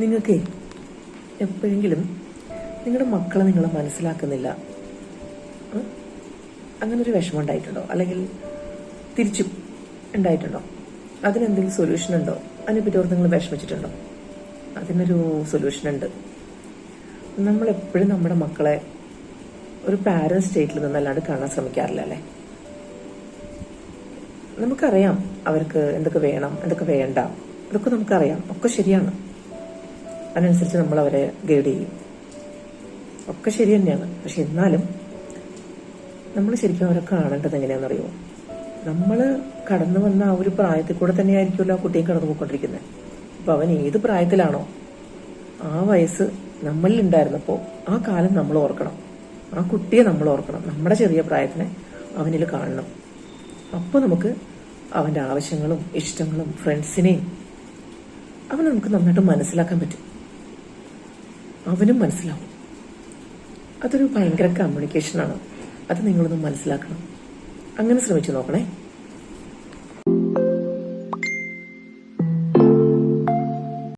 നിങ്ങൾക്ക് എപ്പോഴെങ്കിലും നിങ്ങളുടെ മക്കളെ നിങ്ങളെ മനസ്സിലാക്കുന്നില്ല. അങ്ങനൊരു വിഷമം ഉണ്ടായിട്ടുണ്ടോ അല്ലെങ്കിൽ തിരിച്ചു ഉണ്ടായിട്ടുണ്ടോ? അതിനെന്തെങ്കിലും സൊല്യൂഷൻ ഉണ്ടോ? അതിനെപ്പറ്റി ഓർത്ത് നിങ്ങൾ വിഷമിച്ചിട്ടുണ്ടോ? അതിനൊരു സൊല്യൂഷൻ ഉണ്ട്. നമ്മളെപ്പോഴും നമ്മുടെ മക്കളെ ഒരു പാരൻ സ്റ്റേറ്റിൽ നിന്നല്ലാണ്ട് കാണാൻ ശ്രമിക്കാറില്ല അല്ലേ? നമുക്കറിയാം അവർക്ക് എന്തൊക്കെ വേണം എന്തൊക്കെ വേണ്ട. ഇതൊക്കെ നമുക്കറിയാം. ഒക്കെ ശരിയാണ്. അതിനനുസരിച്ച് നമ്മൾ അവരെ ഗൈഡ് ചെയ്യും. ഒക്കെ ശരി തന്നെയാണ്. പക്ഷെ എന്നാലും നമ്മൾ ശരിക്കും അവരെ കാണേണ്ടത് എങ്ങനെയാണെന്നറിയോ നമ്മൾ കടന്നു വന്ന ആ ഒരു പ്രായത്തിൽ കൂടെ തന്നെയായിരിക്കുമല്ലോ ആ കുട്ടിയെ കടന്നു പോയിക്കൊണ്ടിരിക്കുന്നത് അപ്പൊ അവൻ ഏത് പ്രായത്തിലാണോ ആ വയസ്സ് നമ്മളിൽ ഉണ്ടായിരുന്നപ്പോൾ ആ കാലം നമ്മൾ ഓർക്കണം. ആ കുട്ടിയെ നമ്മൾ ഓർക്കണം. നമ്മുടെ ചെറിയ പ്രായത്തിനെ അവനിൽ കാണണം. അപ്പോൾ നമുക്ക് അവന്റെ ആവശ്യങ്ങളും ഇഷ്ടങ്ങളും ഫ്രണ്ട്സിനെയും അവനെ നമുക്ക് നന്നായിട്ട് മനസ്സിലാക്കാൻ പറ്റും. അവനും മനസ്സിലാവും. അതൊരു ഭയങ്കര കമ്മ്യൂണിക്കേഷനാണ് അത് നിങ്ങളൊന്ന് മനസ്സിലാക്കണം. അങ്ങനെ ശ്രമിച്ചു നോക്കണേ.